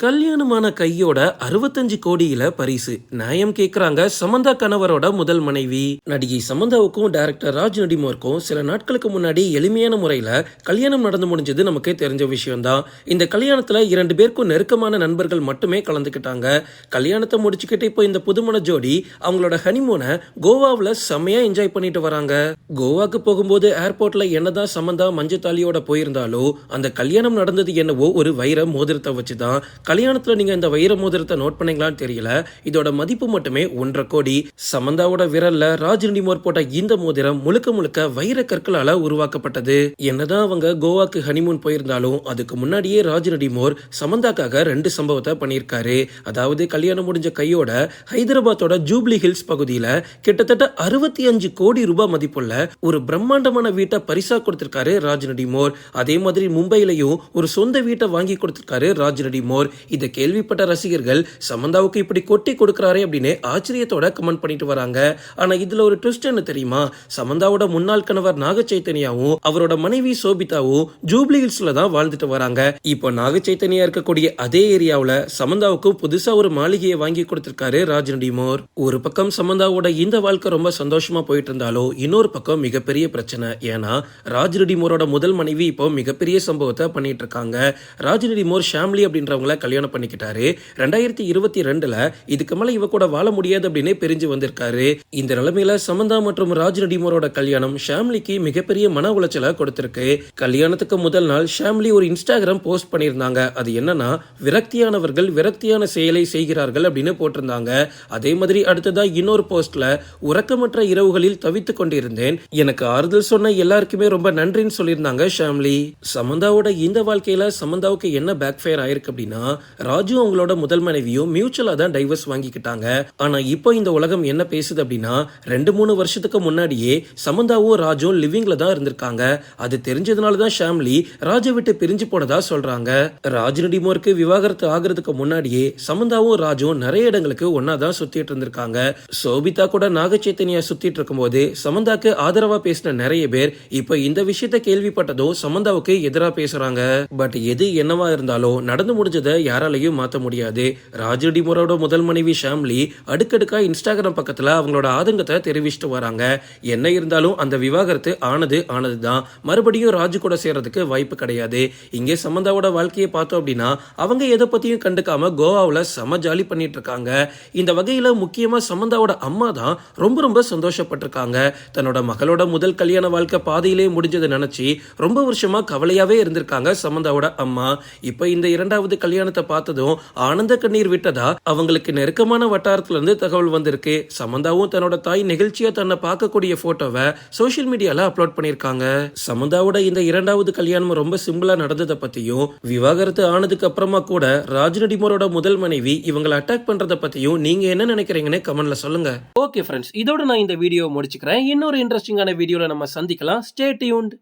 கல்யாணமான கையோட அறுபத்தஞ்சு கோடியில பரிசு. நியாயம் கேக்குறாங்க சமந்தா கணவரோட முதல் மனைவி. நடிகை சமந்தாவுக்கும் டைரக்டர் ராஜ் நடிமோருக்கும் சில நாட்களுக்கு முன்னாடி எளிமையான முறையில கல்யாணம் நடந்து முடிஞ்சது நமக்கு தெரிஞ்ச விஷயம்தான். இந்த கல்யாணத்துல இரண்டு பேருக்கும் நெருக்கமான நண்பர்கள் மட்டுமே கலந்துக்கிட்டாங்க. கல்யாணத்தை முடிச்சுக்கிட்டு இப்போ இந்த புதுமண ஜோடி அவங்களோட ஹனிமூனை கோவாவில் செம்மையா என்ஜாய் பண்ணிட்டு வராங்க. கோவாக்கு போகும்போது ஏர்போர்ட்ல என்னதான் சமந்தா மஞ்சள் தாலியோட போயிருந்தாலோ அந்த கல்யாணம் நடந்தது என்னவோ ஒரு வைர மோதிரத்தை வச்சுதான் கல்யாணத்தில் நீங்கள் இந்த வைர மோதிரத்தை நோட் பண்ணீங்களான்னு தெரியல. இதோட மதிப்பு மட்டுமே ஒன்றரை கோடி. சமந்தாவோட விரல்ல ராஜ்னிமோர் போட்ட இந்த மோதிரம் முழுக்க முழுக்க வைர கற்களால உருவாக்கப்பட்டது. என்னதான் அவங்க கோவாக்கு ஹனிமூன் போயிருந்தாலும் அதுக்கு முன்னாடியே ராஜ்ரடிமோர் சமந்தாக்காக ரெண்டு சம்பவத்தை பண்ணியிருக்காரு. அதாவது கல்யாணம் முடிஞ்ச கையோட ஹைதராபாத்தோட ஜூப்ளி ஹில்ஸ் பகுதியில் கிட்டத்தட்ட அறுபத்தி அஞ்சு கோடி ரூபாய் மதிப்புள்ள ஒரு பிரம்மாண்டமான வீட்டை பரிசா கொடுத்திருக்காரு ராஜ்நடிமோர் அதே மாதிரி மும்பையிலையும் ஒரு சொந்த வீட்டை வாங்கி கொடுத்திருக்காரு ராஜ்நடிமோர் இதை கேள்விப்பட்ட ரசிகர்கள் சமந்தாவுக்கு இப்படி கொட்டி கொடுக்கறாரே அப்படின்னு ஆச்சரியத்தோட கமெண்ட் பண்ணிட்டு வராங்க. ஆனா இதுல ஒரு ட்விஸ்ட் என்ன தெரியுமா? சமந்தாவோட முன்னாள் கணவர் நாக சைத்தன்யாவும் அவரோட மனைவி சோபிதாவும் ஜூப்ளி ஹில்ஸ்ல தான் வாழ்ந்துட்டு வராங்க. இப்போ நாக சைத்தன்யா இருக்கக்கூடிய அதே ஏரியாவில் சமந்தாவுக்கு புதுசா ஒரு மாளிகையை வாங்கி கொடுத்திருக்காரு ராஜ் நடிமோர் ஒரு பக்கம் சமந்தாவோட இந்த வாழ்க்கை ரொம்ப சந்தோஷமா போயிட்டு இருந்தாலும் இன்னொரு பக்கம் மிகப்பெரிய பிரச்சனை. ஏன்னா ராஜ் ரெடிமோரோட முதல் மனைவி இப்போ மிகப்பெரிய சம்பவத்தை பண்ணிட்டு இருக்காங்க. ராஜ் ரெடிமோர் ஷாம்லி அப்படின்றவங்கள கல்யாணம் பண்ணிக்கிட்டாரு. ரெண்டாயிரத்தி இருபத்தி ரெண்டுல இதுக்கு மேல இவ கூட வாழ முடியாது அப்படின்னு பிரிஞ்சு வந்திருக்காரு. இந்த நிலைமையில சமந்தா மற்றும் ராஜ் நடிமரோட கல்யாணம் ஷாம்லிக்கு மிகப்பெரிய மன உளைச்சலை கொடுத்திருக்கு. கல்யாணத்துக்கு முதல் நாள் ஷாம்லி ஒரு இன்ஸ்டாகிராம் போஸ்ட் பண்ணியிருந்தாங்க. அது என்னன்னா விரக்தியானவர்கள் விரக்தியான செயலை செய்கிறார்கள் அப்படின்னு போட்டிருந்தாங்க. அதே மாதிரி அடுத்ததா இன்னொரு போஸ்ட்ல உறக்கமற்ற இரவுகளில் தவித்துக் கொண்டிருந்தேன். எனக்கு ஆறுதல் சொன்ன எல்லாருக்குமே ரொம்ப நன்றின்னு சொல்லியிருந்தாங்க ஷாம்லி. சமந்தாவோட இந்த வாழ்க்கையில சமந்தாவுக்கு என்ன பேக் ஃபயர் ஆயிருக்கு அப்படின்னா ராஜு அவங்களோட முதல் மனைவியும் மியூச்சுவலா தான் டைவர்ஸ் வாங்கிக்கிட்டாங்க. ஆனா இப்போ இந்த உலகம் என்ன பேசுது அப்படின்னா ரெண்டு மூணு வருஷத்துக்கு முன்னாடியே சமந்தாவும் ராஜும் லிவிங்ல தான் இருந்திருக்காங்க. அது தெரிஞ்சதுனால தான் ஷாம்லி ராஜை விட்டு பிரிஞ்சு போனதா சொல்றாங்க. ராஜ் நடிமோருக்கு விவாகரத்து ஆகிறதுக்கு முன்னாடியே சமந்தாவும் ராஜும் நிறைய இடங்களுக்கு ஒன்னா தான் சுத்திட்டு இருந்திருக்காங்க. சோபிதா கூட நாகச்சைத்தனியா சுத்திட்டு இருக்கும்போது சமந்தாக்கு ஆதரவா பேசின நிறைய பேர் இப்போ இந்த விஷயத்த கேள்விப்பட்டதும் சமந்தாவுக்கு எதிரா பேசுறாங்க. பட் எது என்னவா இருந்தாலும் நடந்து முடிஞ்சதை யாராலையும் மாத்த முடியாது. ராஜு டிமோரோட முதல் மனைவி ஷாம்லி அடுக்கடுக்கா இன்ஸ்டாகிராம் பக்கத்துல அவங்களோட ஆதங்கத்தை தெரிவிச்சிட்டு வராங்க. என்ன இருந்தாலும் அந்த விவாகரத்து ஆனது ஆனது தான் மறுபடியும் ராஜு கூட சேர்றதுக்கு வாய்ப்பு கிடையாது. இங்கே சமந்தாவோட வாழ்க்கையை பார்த்தோம் அப்படின்னா அவங்க எதை பத்தியும் கண்டுக்காம கோவாவில் செம ஜாலி பண்ணிட்டு இருக்காங்க. இந்த வகையில முக்கியமா சமந்தாவோட அம்மா தான் ரொம்ப ரொம்ப சந்தோஷப்பட்டிருக்காங்க. தன்னோட மகளோட முதல் கல்யாண வாழ்க்கை பாதையிலே முடிஞ்சதை நினைச்சு ரொம்ப வருஷமா கவலையாவே இருந்திருக்காங்க சமந்தாவோட அம்மா. இப்ப இந்த இரண்டாவது கல்யாணத்தை பார்த்ததும் ஆனந்த கண்ணீர் விட்டதா? அவங்களுக்கு நெருக்கமான வட்டாரத்துல இருந்து தகவல் வந்திருக்கு. சமந்தாவும் தன்னோட தாய் நெகிழ்ச்சியா தன்னை பார்க்கக்கூடிய போட்டோவை சோசியல் மீடியால அப்லோட் பண்ணிருக்காங்க சமந்தாவோட இந்த இரண்டாவது கல்யாணம் ரொம்ப சிம்பிளா நடந்ததை பத்தியும் விவாகரத்து ஆனதுக்கு அப்புறமா கூட ராஜ்நடிமோரோட முதல் மனைவி இவங்களை அட்டாக் பண்றதை பத்தியும் நீங்க என்ன நினைக்கிறீங்கன்னு கமெண்ட்ல சொல்லுங்க. ஓகே ஃப்ரெண்ட்ஸ் இதோட நான் இந்த வீடியோ முடிச்சுக்கிறேன். இன்னொரு இன்ட்ரெஸ்டிங்கான வீடியோல நம்ம சந்திக்கலாம். Stay tuned